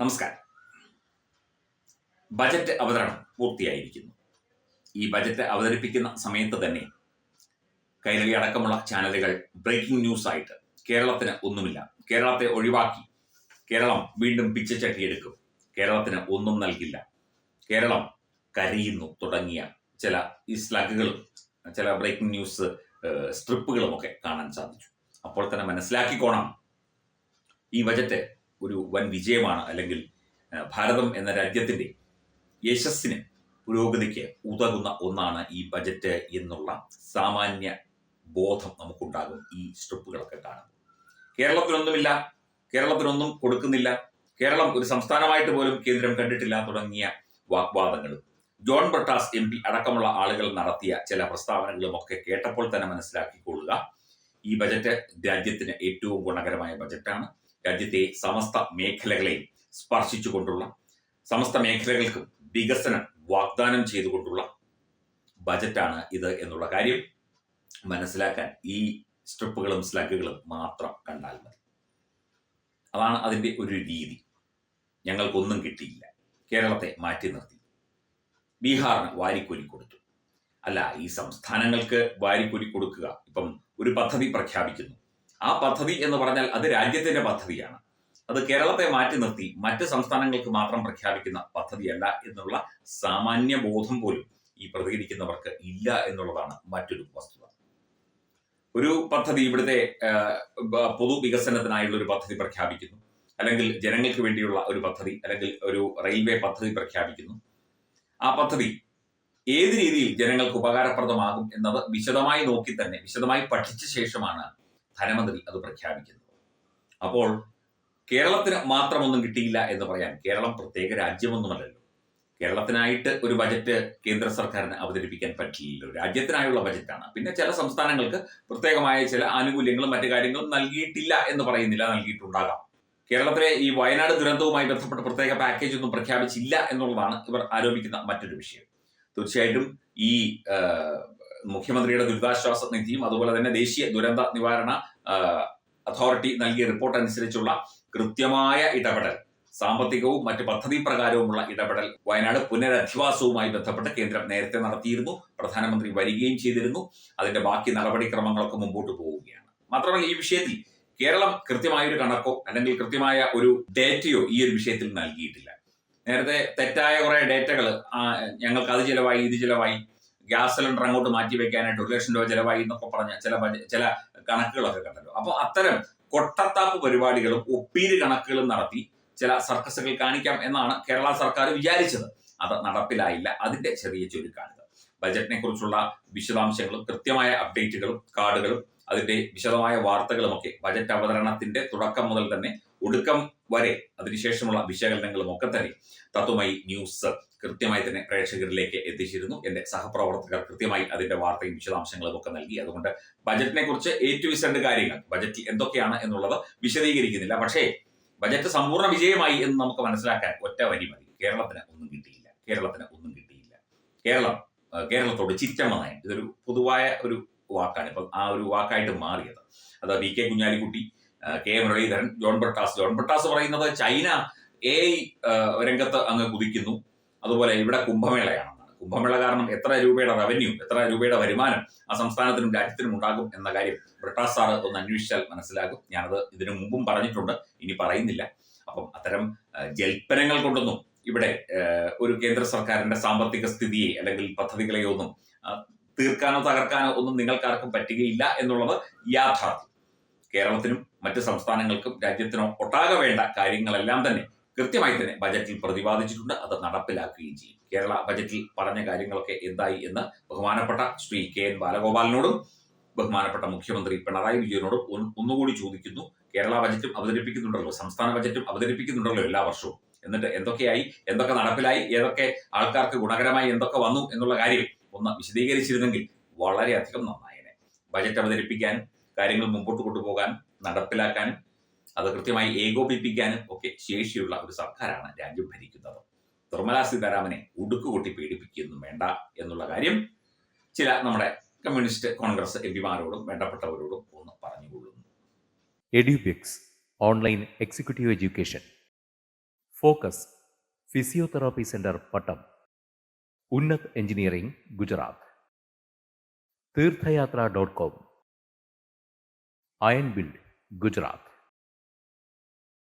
നമസ്കാരം. ബജറ്റ് അവതരണം പൂർത്തിയായിരിക്കുന്നു. ഈ ബജറ്റ് അവതരിപ്പിക്കുന്ന സമയത്ത് തന്നെ കൈരളി അടക്കമുള്ള ചാനലുകൾ ബ്രേക്കിംഗ് ന്യൂസ് ആയിട്ട് കേരളത്തിന് ഒന്നുമില്ല. കേരളത്തെ ഒഴിവാക്കി കേരളം വീണ്ടും പിച്ചച്ചട്ടിയെടുക്കും. കേരളത്തിന് ഒന്നും നൽകില്ല. കേരളം കരയുന്നു തുടങ്ങിയ ചില ഈ സ്ലഗുകളും ചില ബ്രേക്കിംഗ് ന്യൂസ് സ്ട്രിപ്പുകളും ഒക്കെ കാണാൻ സാധിച്ചു. അപ്പോൾ തന്നെ മനസ്സിലാക്കിക്കോണം. ഈ ബജറ്റ് ഒരു വൻ വിജയമാണ് അല്ലെങ്കിൽ ഭാരതം എന്ന രാജ്യത്തിന്റെ യശസ്സിന് പുരോഗതിക്ക് ഉതകുന്ന ഒന്നാണ് ഈ ബജറ്റ് എന്നുള്ള സാമാന്യ ബോധം നമുക്കുണ്ടാകും ഈ സ്ട്രിപ്പുകളൊക്കെ കാണുമ്പോൾ. കേരളത്തിനൊന്നുമില്ല കേരളത്തിനൊന്നും കൊടുക്കുന്നില്ല. കേരളം ഒരു സംസ്ഥാനമായിട്ട് പോലും കേന്ദ്രം കണ്ടിട്ടില്ല തുടങ്ങിയ വാഗ്വാദങ്ങളും. ജോൺ ബ്രട്ടാസ് എം പി അടക്കമുള്ള ആളുകൾ നടത്തിയ ചില പ്രസ്താവനകളും ഒക്കെ കേട്ടപ്പോൾ തന്നെ മനസ്സിലാക്കിക്കൊള്ളുക ഈ ബജറ്റ് രാജ്യത്തിന് ഏറ്റവും ഗുണകരമായ ബജറ്റാണ്. രാജ്യത്തെ സമസ്ത മേഖലകളെയും സ്പർശിച്ചുകൊണ്ടുള്ള സമസ്ത മേഖലകൾക്കും വികസനം വാഗ്ദാനം ചെയ്തുകൊണ്ടുള്ള ബജറ്റാണ് ഇത് എന്നുള്ള കാര്യം മനസ്സിലാക്കാൻ ഈ സ്ട്രിപ്പുകളും സ്ലഗുകളും മാത്രം കണ്ടാൽ മതി. അതാണ് അതിന്റെ ഒരു രീതി. ഞങ്ങൾക്കൊന്നും കിട്ടിയില്ല. കേരളത്തെ മാറ്റി നിർത്തി. ബീഹാറിന് വാരിക്കൂലി കൊടുത്തു. അല്ല ഈ സംസ്ഥാനങ്ങൾക്ക് വാരിക്കൂലി കൊടുക്കുക ഇപ്പം ഒരു പദ്ധതി പ്രഖ്യാപിക്കുന്നു. ആ പദ്ധതി എന്ന് പറഞ്ഞാൽ അത് രാജ്യത്തിന്റെ പദ്ധതിയാണ്. അത് കേരളത്തെ മാറ്റി നിർത്തി മറ്റ് സംസ്ഥാനങ്ങൾക്ക് മാത്രം പ്രഖ്യാപിക്കുന്ന പദ്ധതിയല്ല എന്നുള്ള സാമാന്യ ബോധം പോലും ഈ പ്രതികരിക്കുന്നവർക്ക് ഇല്ല എന്നുള്ളതാണ് മറ്റൊരു വസ്തുത. ഒരു പദ്ധതി ഇവിടുത്തെ പൊതുവികസനത്തിനായുള്ള ഒരു പദ്ധതി പ്രഖ്യാപിക്കുന്നു. അല്ലെങ്കിൽ ജനങ്ങൾക്ക് വേണ്ടിയുള്ള ഒരു പദ്ധതി അല്ലെങ്കിൽ ഒരു റെയിൽവേ പദ്ധതി പ്രഖ്യാപിക്കുന്നു. ആ പദ്ധതി ഏത് രീതിയിൽ ജനങ്ങൾക്ക് ഉപകാരപ്രദമാകും എന്നത് വിശദമായി നോക്കി തന്നെ വിശദമായി പഠിച്ച ശേഷമാണ് ധനമന്ത്രി അത് പ്രഖ്യാപിക്കുന്നത് അപ്പോൾ കേരളത്തിന് മാത്രമൊന്നും കിട്ടിയില്ല എന്ന് പറയാൻ കേരളം പ്രത്യേക രാജ്യമൊന്നുമല്ലല്ലോ. കേരളത്തിനായിട്ട് ഒരു ബജറ്റ് കേന്ദ്ര സർക്കാരിന് അവതരിപ്പിക്കാൻ പറ്റില്ലല്ലോ രാജ്യത്തിനായുള്ള ബജറ്റാണ് പിന്നെ ചില സംസ്ഥാനങ്ങൾക്ക് പ്രത്യേകമായ ചില ആനുകൂല്യങ്ങളും മറ്റു കാര്യങ്ങളും നൽകിയിട്ടില്ല എന്ന് പറയുന്നില്ല നൽകിയിട്ടുണ്ടാകാം. കേരളത്തിലെ ഈ വയനാട് ദുരന്തവുമായി ബന്ധപ്പെട്ട പ്രത്യേക പാക്കേജ് ഒന്നും പ്രഖ്യാപിച്ചില്ല എന്നുള്ളതാണ് ഇവർ ആരോപിക്കുന്ന മറ്റൊരു വിഷയം. തീർച്ചയായിട്ടും ഈ മുഖ്യമന്ത്രിയുടെ ദുരിതാശ്വാസ നിധിയും അതുപോലെ തന്നെ ദേശീയ ദുരന്ത നിവാരണ അതോറിറ്റി നൽകിയ റിപ്പോർട്ട് അനുസരിച്ചുള്ള കൃത്യമായ ഇടപെടൽ സാമ്പത്തികവും മറ്റ് പദ്ധതി പ്രകാരവുമുള്ള ഇടപെടൽ വയനാട് പുനരധിവാസവുമായി ബന്ധപ്പെട്ട് കേന്ദ്രം നേരത്തെ നടത്തിയിരുന്നു പ്രധാനമന്ത്രി വരികയും ചെയ്തിരുന്നു. അതിന്റെ ബാക്കി നടപടിക്രമങ്ങളൊക്കെ മുമ്പോട്ട് പോവുകയാണ്. മാത്രമല്ല ഈ വിഷയത്തിൽ കേരളം കൃത്യമായ ഒരു കണക്കോ അല്ലെങ്കിൽ കൃത്യമായ ഒരു ഡേറ്റയോ ഈ ഒരു വിഷയത്തിൽ നൽകിയിട്ടില്ല. നേരത്തെ തെറ്റായ കുറെ ഡേറ്റകൾ ഞങ്ങൾക്ക് അത് ചിലവായി ഇത് ചിലവായി ഗ്യാസ് സിലിണ്ടർ അങ്ങോട്ട് മാറ്റി വെക്കാനായിട്ട് ഒരു ലക്ഷം രൂപ ചിലവായി എന്നൊക്കെ പറഞ്ഞ ചില ചില കണക്കുകളൊക്കെ കണ്ടല്ലോ. അപ്പൊ അത്തരം കൊട്ടത്താപ്പ് പരിപാടികളും ഒപ്പീര് കണക്കുകളും നടത്തി ചില സർക്കസുകൾ കാണിക്കാം എന്നാണ് കേരള സർക്കാർ വിചാരിച്ചത്. അത് നടപ്പിലായില്ല. അതിന്റെ ചെറിയ ചുരുക്കാണിത്. ബജറ്റിനെ കുറിച്ചുള്ള വിശദാംശങ്ങളും കൃത്യമായ അപ്ഡേറ്റുകളും കാർഡുകളും അതിന്റെ വിശദമായ വാർത്തകളുമൊക്കെ ബജറ്റ് അവതരണത്തിന്റെ തുടക്കം മുതൽ തന്നെ ഒടുക്കം വരെ അതിനുശേഷമുള്ള വിശകലനങ്ങളും ഒക്കെ തന്നെ തത്വമായി ന്യൂസ് കൃത്യമായി തന്നെ പ്രേക്ഷകരിലേക്ക് എത്തിച്ചിരുന്നു. എന്റെ സഹപ്രവർത്തകർ കൃത്യമായി അതിന്റെ വാർത്തയും വിശദാംശങ്ങളും ഒക്കെ നൽകി. അതുകൊണ്ട് ബജറ്റിനെ കുറിച്ച് എ ടു കാര്യങ്ങൾ ബജറ്റിൽ എന്തൊക്കെയാണ് എന്നുള്ളത് വിശദീകരിക്കുന്നില്ല. പക്ഷേ ബജറ്റ് സമ്പൂർണ വിജയമായി എന്ന് നമുക്ക് മനസ്സിലാക്കാൻ ഒറ്റ വരി മതി. കേരളത്തിന് ഒന്നും കിട്ടിയില്ല. കേരളത്തിന് ഒന്നും കിട്ടിയില്ല. കേരളം കേരളത്തോട് ചിറ്റമ്മ നയം ഇതൊരു പൊതുവായ ഒരു വാക്കാണ്. ഇപ്പം ആ ഒരു വാക്കായിട്ട് മാറിയത്. അത് വി കെ കുഞ്ഞാലിക്കുട്ടി ആ, M Muraleedharan John Brittas John Brittas പറയുന്നത് ചൈന എ രംഗത്ത് അങ്ങ് കുതിക്കുന്നു. അതുപോലെ ഇവിടെ കുംഭമേളയാണെന്നാണ്. കുംഭമേള കാരണം എത്ര രൂപയുടെ റവന്യൂ എത്ര രൂപയുടെ വരുമാനം ആ സംസ്ഥാനത്തിനും രാജ്യത്തിനും ഉണ്ടാകും എന്ന കാര്യം ബ്രിട്ടാസ് സാറ് ഒന്ന് അന്വേഷിച്ചാൽ മനസ്സിലാകും. ഞാനത് ഇതിനു മുമ്പും പറഞ്ഞിട്ടുണ്ട്. ഇനി പറയുന്നില്ല. അപ്പം അത്തരം ജൽപ്പനങ്ങൾ കൊണ്ടൊന്നും ഇവിടെ ഒരു കേന്ദ്ര സർക്കാരിന്റെ സാമ്പത്തിക സ്ഥിതിയെ അല്ലെങ്കിൽ പദ്ധതികളെയോ ഒന്നും തീർക്കാനോ തകർക്കാനോ ഒന്നും നിങ്ങൾക്കാർക്കും പറ്റുകയില്ല എന്നുള്ളത് യാഥാർത്ഥ്യം. കേരളത്തിനും മറ്റ് സംസ്ഥാനങ്ങൾക്കും രാജ്യത്തിനോ ഒട്ടാകെ വേണ്ട കാര്യങ്ങളെല്ലാം തന്നെ കൃത്യമായി തന്നെ ബജറ്റിൽ പ്രതിപാദിച്ചിട്ടുണ്ട്. അത് നടപ്പിലാക്കുകയും ചെയ്യും. കേരള ബജറ്റിൽ പറഞ്ഞ കാര്യങ്ങളൊക്കെ എന്തായി എന്ന് ബഹുമാനപ്പെട്ട ശ്രീ കെ എൻ ബാലഗോപാലിനോടും ബഹുമാനപ്പെട്ട മുഖ്യമന്ത്രി പിണറായി വിജയനോടും ഒന്നുകൂടി ചോദിക്കുന്നു. കേരള ബജറ്റും അവതരിപ്പിക്കുന്നുണ്ടല്ലോ. സംസ്ഥാന ബജറ്റും അവതരിപ്പിക്കുന്നുണ്ടല്ലോ എല്ലാ വർഷവും. എന്നിട്ട് എന്തൊക്കെയായി? എന്തൊക്കെ നടപ്പിലായി? ഏതൊക്കെ ആൾക്കാർക്ക് ഗുണകരമായി എന്തൊക്കെ വന്നു എന്നുള്ള കാര്യം ഒന്ന് വിശദീകരിച്ചിരുന്നെങ്കിൽ വളരെയധികം നന്നായേനെ. ബജറ്റ് അവതരിപ്പിക്കാൻ കാര്യങ്ങൾ മുമ്പോട്ട് കൊണ്ടുപോകാനും നടപ്പിലാക്കാനും അത് കൃത്യമായി ഏകോപിപ്പിക്കാനും ഒക്കെ ശേഷിയുള്ള ഒരു സർക്കാരാണ് രാജ്യം ഭരിക്കുന്നത്. നിർമ്മലാ സീതാരാമനെ ഉടുക്കുകൂട്ടി പേടിപ്പിക്കുകയൊന്നും വേണ്ട എന്നുള്ള കാര്യം ചില നമ്മുടെ കമ്മ്യൂണിസ്റ്റ് കോൺഗ്രസ് എം പിമാരോടും വേണ്ടപ്പെട്ടവരോടും ഒന്ന് പറഞ്ഞുകൊള്ളുന്നു. Edubix online executive education. Focus physiotherapy centre Pattom. Unnat engineering Gujarat. Theerthayatra dot com. Iron build Gujarat.